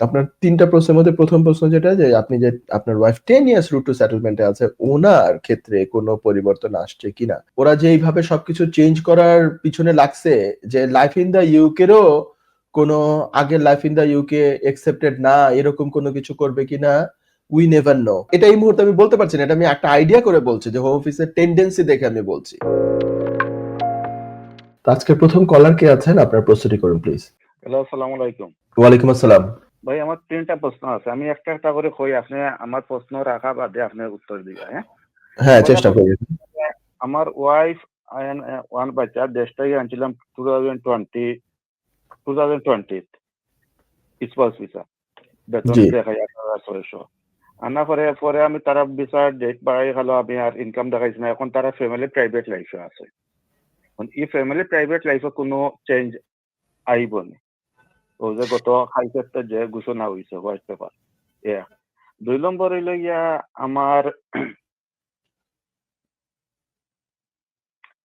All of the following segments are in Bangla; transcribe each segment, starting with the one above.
আপনার তিনটা প্রশ্নের মধ্যে প্রথম প্রশ্ন যেটা যে আপনি যে আপনার wife ten years route to সেটেলমেন্টে আছে ওনার ক্ষেত্রে কোনো পরিবর্তন আসছে কিনা? ওরা যে এইভাবে সবকিছু চেঞ্জ করার পিছনে লাগছে যে লাইফ ইন দ্য ইউকেরও কোনো আগের life in the UK accepted না এরকম কোনো কিছু করবে কিনা উই নেভার নো এটা এই মুহূর্তে আমি বলতে পারছি না এটা আমি একটা আইডিয়া করে বলছি যে হোম অফিসের টেন্ডেন্সি দেখে আমি বলছি। আজকে প্রথম কলার কে আছেন? আপনার প্রস্তুতি করুন প্লিজ হ্যালো আসসালামু আলাইকুম। ওয়ালাইকুম আসসালাম। ভাই আমার তিনটা প্রশ্ন আছে। আমি একটা একটা করে কই আপনি আমার প্রশ্ন রাখা বাদে আপনি উত্তর দিবেন হ্যাঁ? হ্যাঁ চেষ্টা করি। আমার ওয়াইফ ওয়ান বাচ্চা দেশটাই আনছিলাম two thousand twenty two thousand twenty spouse visa. বেতন এক হাজার ছয়শো। আনা পরে পরে আমি তারা বিচার ডেট বাড়াই গেলো আমি আর ইনকাম দেখাইছি না। এখন তারা ফ্যামিলি প্রাইভেট লাইফে আছে। এই ফ্যামিলি প্রাইভেট লাইফে কোনো চেঞ্জ আইব নি। ও গত হাইকোর্টে যে ঘোষণা হয়েছে হোয়াইট পেপার এ দুই নম্বর হইল গিয়া আমার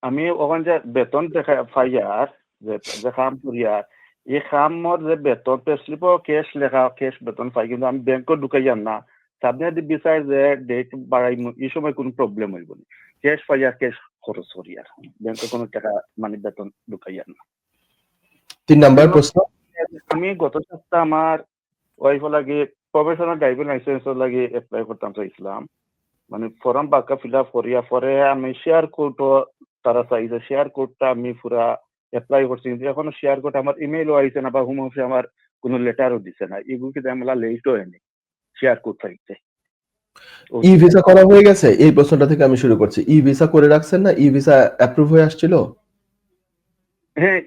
আমি ওখান যে বেতন দেখা পাইয়ার যে কাম করিয়ার এই কামর যে বেতন পে স্লিপ কেশ লেখা কেশ বেতন পাই, কিন্তু আমি ব্যাংকত ঢুকাইয়ার না। সামনে বিচার যে ডেট বাড়াই এই সময় কোনো প্রবলেম হইব না ক্যাশ পাইয়ার ক্যাশ খরচ করিয়ার ব্যাংকে কোনো টাকা মানে বেতন ঢুকাইয়ার না। তিন নাম্বার প্রশ্ন আমি গত সপ্তাহ আমার ওয়াইফ লাগে প্রফেশনাল ড্রাইভিং লাইসেন্স লাগে এপ্লাই করতাম চাইছিলাম। মানে ফর্ম বাক্কা ফিল আপ করিয়া পরে আমি শেয়ার কোডও তারা চাইছে শেয়ার কোডটা আমি পুরা এপ্লাই করছি কিন্তু এখনও শেয়ার কোড আমার ইমেইলও আইছে না বা হোম অফিসে আমার কোনো লেটারও দিছে না। এগুলো কিন্তু আমার লেটও হয়নি শেয়ার কোড পাইছে ই ভিসা করা হয়ে গেছে? এই প্রশ্নটা থেকে আমি শুরু করছি। ই ভিসা করে রাখছেন না? ই ভিসা অ্যাপ্রুভ হয়ে আসছিল? হ্যাঁ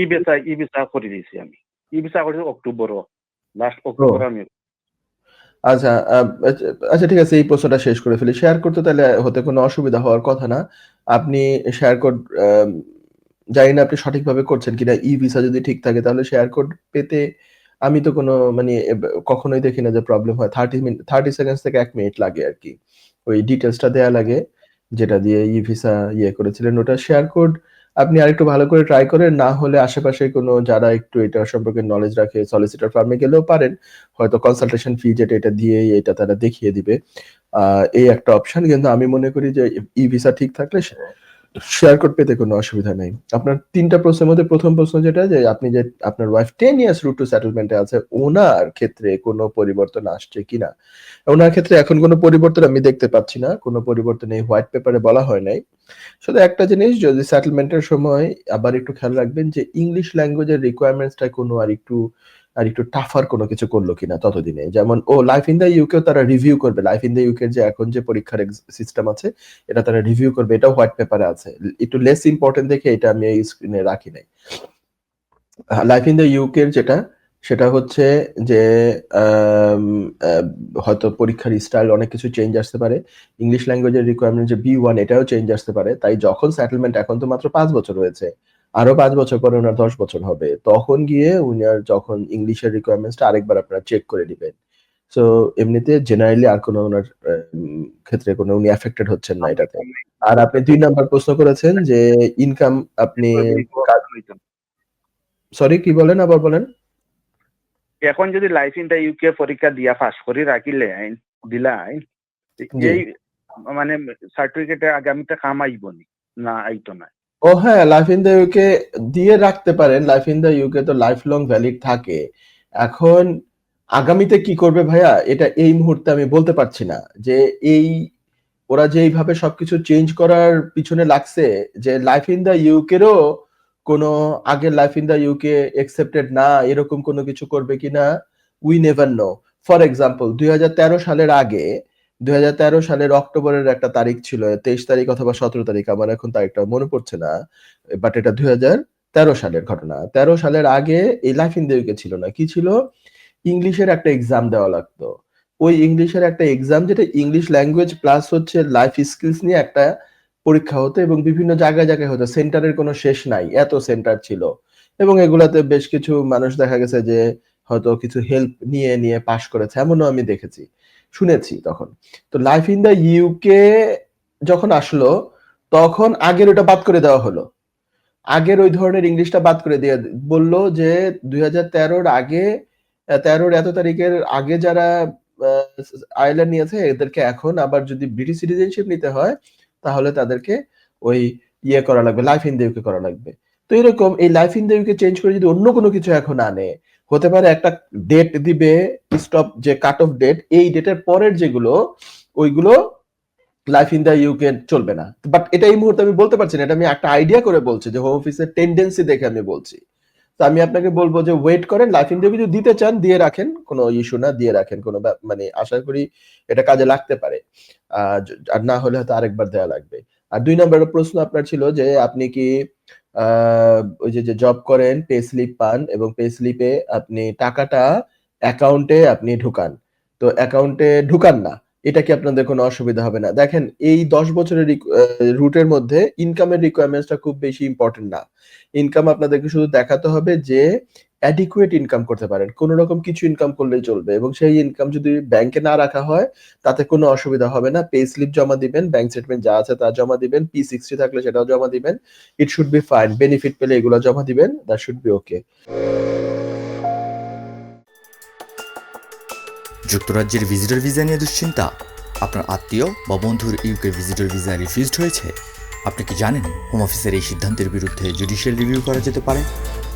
ই ভিসা ই ভিসা করে দিয়েছি আমি। ই ভিসা করেছি লাস্ট অক্টোবর আমি। আচ্ছা আচ্ছা ঠিক আছে এই প্রশ্নটা শেষ করে ফেলি। শেয়ার করতে তাহলে হতে কোনো অসুবিধা হওয়ার কথা না। আপনি শেয়ার কোড জানি না আপনি সঠিকভাবে করছেন কিনা ই ভিসা যদি ঠিক থাকে তাহলে শেয়ার কোড পেতে আমি তো কোনো মানে কখনোই দেখি না যে প্রবলেম হয়। থার্টি মিনিট থার্টি সেকেন্ডস থেকে এক মিনিট লাগে আর কি। ওই ডিটেলসটা দেয়া লাগে যেটা দিয়ে ই ভিসা ইয়ে করেছিলেন। ওটা শেয়ার কোড আপনি আরেকটু ভালো করে ট্রাই করেন, না হলে আশেপাশে কোনো যারা একটু এটা সম্পর্কে নলেজ রাখে সলিসিটর ফার্মে গেলেও পারেন। হয়তো কনসালটেশন ফি যেটা এটা দিয়েই এটা তারা দেখিয়ে দিবে। এই একটা অপশন কিন্তু আমি মনে করি যে ই ভিসা ঠিক থাকলে শেয়ার কোড পেতে কোনো অসুবিধা নেই। আপনার তিনটা প্রশ্নের মধ্যে প্রথম প্রশ্ন যেটা, যে আপনি যে আপনার wife ten years route to সেটেলমেন্টে আছে, ওনার ক্ষেত্রে কোনো পরিবর্তন আসছে কিনা ওনার ক্ষেত্রে এখন কোনো পরিবর্তন আমি দেখতে পাচ্ছি না, কোনো পরিবর্তন এই হোয়াইট পেপারে বলা হয় নাই। শুধু একটা জিনিস, যদি সেটেলমেন্টের সময় আবার একটু খেয়াল রাখবেন যে ইংলিশ ল্যাঙ্গুয়েজের রিকোয়ারমেন্টসটা কোনো আর একটু আর একটু টাফার কোনো কিছু করল কিনা ততদিনে। যেমন, ও লাইফ ইন দ্য ইউকেও তারা রিভিউ করবে। লাইফ ইন দ্য ইউকের যে এখন যে পরীক্ষার সিস্টেম আছে, এটা তারা রিভিউ করবে। এটাও হোয়াইট পেপারে আছে। একটু লেস ইম্পর্টেন্ট দেখে এটা আমি এই স্ক্রিনে রাখি নাই। লাইফ ইন দ্য ইউকের যেটা, সেটা হচ্ছে যে হয়তো পরীক্ষার স্টাইল অনেক কিছু চেঞ্জ আসতে পারে। ইংলিশ ল্যাঙ্গুয়েজের রিকোয়ারমেন্ট যে বি ওয়ান এটাও চেঞ্জ আসতে পারে। তাই যখন সেটেলমেন্ট এখন তো মাত্র পাঁচ বছর হয়েছে। আরও পাঁচ বছর পরে ওনার দশ বছর হবে। তখন গিয়ে উনার যখন ইংলিশের রিকোয়ারমেন্টসটা আরেকবার আপনারা চেক করে দিবেন সো এমনিতে জেনারেলি আর কোনো ওনার ক্ষেত্রে কোনো উনি এফেক্টেড হচ্ছেন না এটাতে। আর আপনি দুই নাম্বার প্রশ্ন করেছেন যে ইনকাম আপনি সরি কি বলেন আবার বলেন? এখন যদি লাইফ ইন দা ইউকে পরীক্ষা দিয়া পাস করে রাখিলে আইন দিলা আইন এই মানে সার্টিফিকেটে আগামীতে কাম আইব না আইতো না। ও হ্যাঁ লাইফ ইন দ্য ইউকে দিয়ে রাখতে পারেন। লাইফ ইন দ্য ইউকে তো লাইফ লং ভ্যালিড থাকে। এখন আগামীতে কি করবে ভাইয়া? এটা এই মুহূর্তে আমি বলতে পারছি না। যে এই, ওরা যে এইভাবে সবকিছু চেঞ্জ করার পিছনে লাগছে, যে লাইফ ইন দ্য ইউকেরও কোনো আগের life in the UK accepted না, এরকম কোনো কিছু করবে কিনা we never know for example দুই হাজার তেরো সালের আগে তেরো সালের অক্টোবরের একটা তারিখ ছিল, তেইশ তারিখ অথবা সতেরো তারিখ, আমার এখন তারিখটা মনে পড়ছে না বাট এটা দুই তেরো সালের ঘটনা। তেরো সালের আগে এই লাইফ ইন দ্য ইউকে ছিল না, কি ছিল? ইংলিশের একটা এক্সাম দেওয়া লাগতো। ওই ইংলিশের একটা এক্সাম যেটা ইংলিশ ল্যাঙ্গুয়েজ প্লাস হচ্ছে লাইফ স্কিলস নিয়ে একটা পরীক্ষা হতো এবং বিভিন্ন জায়গায় জায়গায় হতো, সেন্টারের কোনো শেষ নাই, এত সেন্টার ছিল। এবং এগুলাতে বেশ কিছু মানুষ দেখা গেছে যে হয়তো কিছু হেল্প নিয়ে নিয়ে পাশ করেছে, এমনও আমি দেখেছি। শুনেছি তখন তো লাইফ ইন দ্য ইউকে যখন আসলো তখন আগের ওটা বাদ করে দেওয়া হলো আগের ওই ধরনের ইংলিশটা বাদ করে দিয়ে বলল যে দুই হাজার তেরোর আগে তেরোর এত তারিখের আগে যারা আ আয়ারল্যান্ড নিয়েছে এদেরকে এখন আবার যদি ব্রিটিশ সিটিজেনশিপ নিতে হয়, তাহলে তাদেরকে ওই ইয়ে করা লাগবে, লাইফ ইন দ্য ইউকে করা লাগবে। তো এরকম এই life in the UK change করে যদি অন্য কোনো কিছু এখন আনে, হতে পারে একটা ডেট দিবে স্টপ যে কাট অফ ডেট, এই ডেটের পরের যেগুলো, ওইগুলো লাইফ ইন দ্য ইউকে চলবে না। বাট এটা এই মুহূর্তে আমি বলতে পারছি না। এটা আমি একটা আইডিয়া করে বলছি যে হোম অফিসের টেনডেন্সি দেখে আমি বলছি। তো আমি আপনাকে বলব যে ওয়েট করেন, লাইফ ইন দ্য যদি দিতে চান দিয়ে রাখেন। কোনো ইস্যু না, দিয়ে রাখেন। কোনো মানে আশা করি এটা কাজে লাগতে পারে। আর না হলে হয়তো আরেকবার দেওয়া লাগবে। আর দুই নম্বরের প্রশ্ন আপনার ছিল যে আপনি কি ওই যে, যে জব করেন, পে স্লিপ পান এবং পে স্লিপে আপনি টাকাটা অ্যাকাউন্টে আপনি ঢুকান। তো অ্যাকাউন্টে ঢুকান না। এটা কি আপনাদের কোনো অসুবিধা হবে না? দেখেন এই ১০ বছরের রুটের মধ্যে ইনকামের রিকোয়ারমেন্টস টা খুব বেশি ইম্পর্টেন্ট না। ইনকাম আপনাদেরকে শুধু দেখাতে হবে যে অ্যাডিকুয়েট ইনকাম করতে পারেন। কোন রকম কিছু ইনকাম করলেই চলবে এবং সেই ইনকাম যদি ব্যাংকে না রাখা হয়, তাতে কোনো অসুবিধা হবে না। পে স্লিপ জমা দিবেন, ব্যাংক স্টেটমেন্ট যা আছে তা জমা দিবেন, P60 থাকলে সেটাও জমা দিবেন। It should be fine. Benefit পেলে এগুলো জমা দিবেন। That should be okay. যুক্তরাজ্যের ভিজিটর ভিসা নিয়ে দুশ্চিন্তা? আপনার আত্মীয় বা বন্ধুর ইউকে ভিজিটর ভিসা রিফিউজড হয়েছে? আপনি কি জানেন হোম অফিসের এই সিদ্ধান্তের বিরুদ্ধে জুডিশিয়াল রিভিউ করা যেতে পারে?